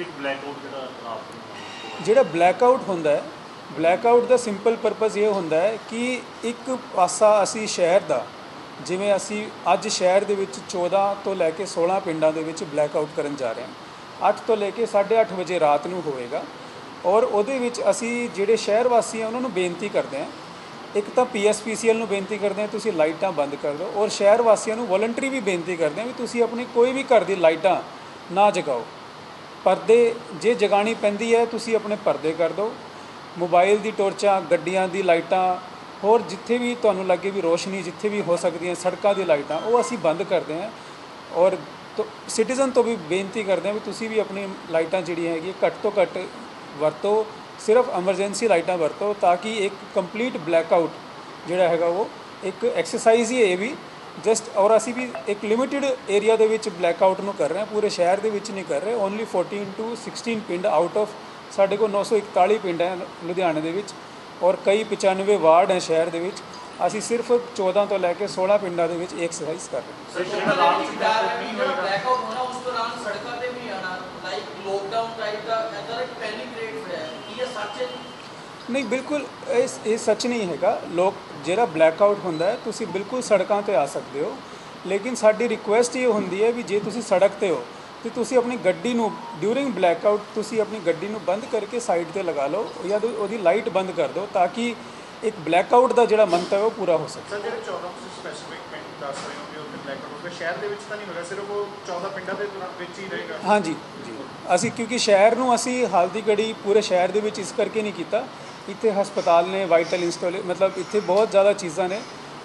Sir ਇੱਕ black out ਜਿਹੜਾ ਰਾਤ ਨੂੰ ਜਿਹੜਾ ਬਲੈਕਆਊਟ ਹੁੰਦਾ ਹੈ ਬਲੈਕਆਊਟ ਦਾ ਸਿੰਪਲ ਪਰਪਸ ਇਹ ਹੁੰਦਾ ਹੈ ਕਿ ਇੱਕ ਪਾਸਾ ਅਸੀਂ ਸ਼ਹਿਰ ਦਾ, ਜਿਵੇਂ ਅਸੀਂ ਅੱਜ ਸ਼ਹਿਰ ਦੇ ਵਿੱਚ 14 ਤੋਂ ਲੈ ਕੇ 16 ਪਿੰਡਾਂ ਦੇ ਵਿੱਚ ਬਲੈਕ ਆਊਟ ਕਰਨ ਜਾ ਰਹੇ ਹਾਂ। 8 ਤੋਂ ਲੈ ਕੇ 8:30 ਵਜੇ ਰਾਤ ਨੂੰ ਹੋਵੇਗਾ। ਔਰ ਉਹਦੇ ਵਿੱਚ ਅਸੀਂ ਜਿਹੜੇ ਸ਼ਹਿਰ ਵਾਸੀ ਆ, ਉਹਨਾਂ ਨੂੰ ਬੇਨਤੀ ਕਰਦੇ ਹਾਂ। ਇੱਕ ਤਾਂ ਪੀਐਸਪੀਸੀਐਲ ਨੂੰ ਬੇਨਤੀ ਕਰਦੇ ਹਾਂ, ਤੁਸੀਂ ਲਾਈਟਾਂ ਬੰਦ ਕਰ ਦਿਓ। ਔਰ ਸ਼ਹਿਰ ਵਾਸੀਆਂ ਨੂੰ ਵੋਲੰਟਰੀ ਵੀ ਬੇਨਤੀ ਕਰਦੇ ਹਾਂ ਵੀ ਤੁਸੀਂ ਆਪਣੀ ਕੋਈ ਵੀ ਘਰ ਦੀ ਲਾਈਟਾਂ ਨਾ ਜਗਾਓ। ਪਰਦੇ, ਜੇ ਜਗਾਣੀ ਪੈਂਦੀ ਹੈ, ਤੁਸੀਂ ਆਪਣੇ ਪਰਦੇ ਕਰ ਦਿਓ। ਮੋਬਾਈਲ ਦੀ ਟੋਰਚਾਂ, ਗੱਡੀਆਂ ਦੀ ਲਾਈਟਾਂ, ਹੋਰ ਜਿੱਥੇ ਵੀ ਤੁਹਾਨੂੰ ਲੱਗੇ ਵੀ ਰੋਸ਼ਨੀ, ਜਿੱਥੇ ਵੀ ਹੋ ਸਕਦੀ ਹੈ ਸੜਕਾਂ ਦੀ ਲਾਈਟਾਂ, ਉਹ ਅਸੀਂ ਬੰਦ ਕਰਦੇ ਹਾਂ। ਔਰ ਸਿਟੀਜ਼ਨ ਤੋਂ ਵੀ ਬੇਨਤੀ ਕਰਦੇ ਹਾਂ ਵੀ ਤੁਸੀਂ ਵੀ ਆਪਣੀ ਲਾਈਟਾਂ ਜਿਹੜੀਆਂ ਹੈਗੀਆਂ, ਘੱਟ ਤੋਂ ਘੱਟ ਵਰਤੋ। ਸਿਰਫ ਐਮਰਜੈਂਸੀ ਲਾਈਟਾਂ ਵਰਤੋ ਤਾਂ ਕਿ ਇੱਕ ਕੰਪਲੀਟ ਬਲੈਕ ਆਊਟ ਜਿਹੜਾ ਹੈਗਾ ਉਹ, ਇੱਕ ਐਕਸਰਸਾਈਜ਼ ਹੀ ਹੈ ਇਹ ਵੀ ਜਸਟ ਔਰ ਅਸੀਂ ਵੀ ਇੱਕ ਲਿਮਿਟਿਡ ਏਰੀਆ ਦੇ ਵਿੱਚ ਬਲੈਕ ਆਊਟ ਨੂੰ ਕਰ ਰਹੇ ਹਾਂ, ਪੂਰੇ ਸ਼ਹਿਰ ਦੇ ਵਿੱਚ ਨਹੀਂ ਕਰ ਰਹੇ ਓਨਲੀ 14 ਟੂ 16 ਪਿੰਡ ਆਊਟ ਆਫ ਸਾਡੇ ਕੋਲ 941 ਪਿੰਡ ਹੈ ਲੁਧਿਆਣੇ ਦੇ ਵਿੱਚ ਔਰ ਕਈ 95 ਵਾਰਡ ਹੈ ਸ਼ਹਿਰ ਦੇ ਵਿੱਚ। ਅਸੀਂ ਸਿਰਫ 14 ਤੋਂ ਲੈ ਕੇ 16 ਪਿੰਡਾਂ ਦੇ ਵਿੱਚ ਐਕਸਰਸਾਈਜ਼ ਕਰ ਰਹੇ ਹਾਂ। ਸਰ, ਜਿਹੜਾ ਹੋਣਾ ਉਸ ਦੌਰਾਨ ਸੜਕਾਂ ਤੇ ਵੀ ਆਣਾ ਲਾਈਕ ਲੋਕਡਾਊਨ ਟਾਈਪ ਦਾ ਐਦਾਂ ਪੈਨਿਕ ਰੇਟ ਹੋਇਆ ਇਹ ਸੱਚ ਹੈ ਨਹੀਂ ਬਿਲਕੁਲ ਇਸ ਇਹ ਸੱਚ ਨਹੀਂ ਹੈਗਾ। ਲੋਕ ਜਿਹੜਾ ਬਲੈਕਆਊਟ ਹੁੰਦਾ ਹੈ ਤੁਸੀਂ ਬਿਲਕੁਲ ਸੜਕਾਂ ਤੇ ਆ ਸਕਦੇ ਹੋ। ਲੇਕਿਨ ਸਾਡੀ ਰਿਕੁਐਸਟ ਇਹ ਹੁੰਦੀ ਹੈ ਵੀ ਜੇ ਤੁਸੀਂ ਸੜਕ ਤੇ ਹੋ ਤੇ ਤੁਸੀਂ ਆਪਣੀ ਗੱਡੀ ਨੂੰ ਡਿਊਰਿੰਗ ਬਲੈਕਆਊਟ ਤੁਸੀਂ ਆਪਣੀ ਗੱਡੀ ਨੂੰ ਬੰਦ ਕਰਕੇ ਸਾਈਡ ਤੇ ਲਗਾ ਲਓ ਜਾਂ ਉਹਦੀ- ਲਾਈਟ ਬੰਦ ਕਰ ਦਿਓ ਤਾਂ ਕਿ ਇੱਕ ਬਲੈਕਆਊਟ ਦਾ ਜਿਹੜਾ ਮੰਤਵ ਹੈ ਉਹ ਪੂਰਾ ਹੋ ਸਕੇ। ਸਰ ਜਿਹੜੇ 14 ਤੁਸੀਂ ਸਪੈਸੀਫਿਕ ਪਿੰਡ ਦੱਸ ਰਹੇ ਹੋ ਕਿ ਉੱਥੇ ਬਲੈਕ ਆਊਟ ਹੋਗਾ ਸ਼ਹਿਰ ਦੇ ਵਿੱਚ ਤਾਂ ਨਹੀਂ ਹੋਗਾ ਸਿਰਫ ਉਹ 14 ਪਿੰਡਾਂ ਦੇ ਵਿੱਚ ਹੀ ਰਹੇਗਾ? ਹਾਂਜੀ ਜੀ। ਅਸੀਂ ਕਿਉਂਕਿ ਸ਼ਹਿਰ ਨੂੰ ਅਸੀਂ ਹਾਲ ਦੀ ਘੜੀ ਪੂਰੇ ਸ਼ਹਿਰ ਦੇ ਵਿੱਚ ਇਸ ਕਰਕੇ ਨਹੀਂ ਕੀਤਾ। ਇੱਥੇ ਹਸਪਤਾਲ ਨੇ ਵਾਈਟਲ ਇੰਸਟਾਲੇ ਮਤਲਬ ਇੱਥੇ ਬਹੁਤ ਜ਼ਿਆਦਾ ਚੀਜ਼ਾਂ ਨੇ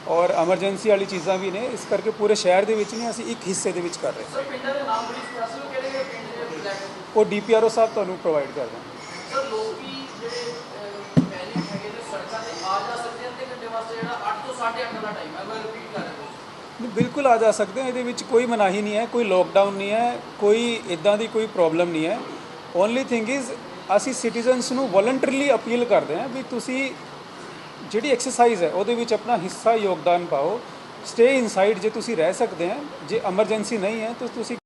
ਔਰ ਐਮਰਜੈਂਸੀ ਵਾਲੀ ਚੀਜ਼ਾਂ ਵੀ ਨੇ। ਇਸ ਕਰਕੇ ਪੂਰੇ ਸ਼ਹਿਰ ਦੇ ਵਿੱਚ ਨਹੀਂ ਅਸੀਂ ਇੱਕ ਹਿੱਸੇ ਦੇ ਵਿੱਚ ਕਰ ਰਹੇ ਸਰ ਪਿੰਡਾਂ ਦੇ ਨਾਮ ਕਿਹੜੇ ਪਿੰਡ ਦੇ ਬਲੈਕਆਊਟ ਉਹ ਡੀਪੀਆਰਓ ਸਾਹਿਬ ਤੁਹਾਨੂੰ ਪ੍ਰੋਵਾਈਡ ਕਰ ਦੇਣਗੇ ਸਰ ਲੋਕੀ ਜਿਹੜੇ ਪੈਨਿਕ ਹੈਗੇ ਨੇ ਸੜਕਾਂ ਤੇ ਆ ਜਾ ਸਕਦੇ ਹਨ ਤੇ ਘੰਟੇ ਵਾਸਤੇ ਜਿਹੜਾ 8 ਤੋਂ 8:30 ਦਾ ਟਾਈਮ ਹੈ। ਮੈਂ ਰਿਪੀਟ ਕਰ ਰਿਹਾ ਨਹੀਂ, ਬਿਲਕੁਲ ਆ ਜਾ ਸਕਦੇ ਹੋ ਇਹਦੇ ਵਿੱਚ ਕੋਈ ਮਨਾਹੀ ਨਹੀਂ ਹੈ ਕੋਈ ਲੋਕਡਾਊਨ ਨਹੀਂ ਹੈ ਕੋਈ ਇਦਾਂ ਦੀ ਕੋਈ ਪ੍ਰੋਬਲਮ ਨਹੀਂ ਹੈ। ਓਨਲੀ ਥਿੰਗ ਇਜ਼ ਅਸੀਂ ਸਿਟੀਜ਼ਨਸ ਨੂੰ ਵੋਲੰਟਰੀਲੀ ਅਪੀਲ ਕਰਦੇ ਹਾਂ ਵੀ ਤੁਸੀਂ ਜਿਹੜੀ ਐਕਸਰਸਾਈਜ਼ ਹੈ, ਉਹਦੇ ਵਿੱਚ ਆਪਣਾ ਹਿੱਸਾ ਯੋਗਦਾਨ ਪਾਓ। ਸਟੇ ਇਨਸਾਈਡ ਜੇ ਤੁਸੀਂ ਰਹਿ ਸਕਦੇ ਹੋ, ਜੇ ਐਮਰਜੈਂਸੀ ਨਹੀਂ ਹੈ, ਤਾਂ ਤੁਸੀਂ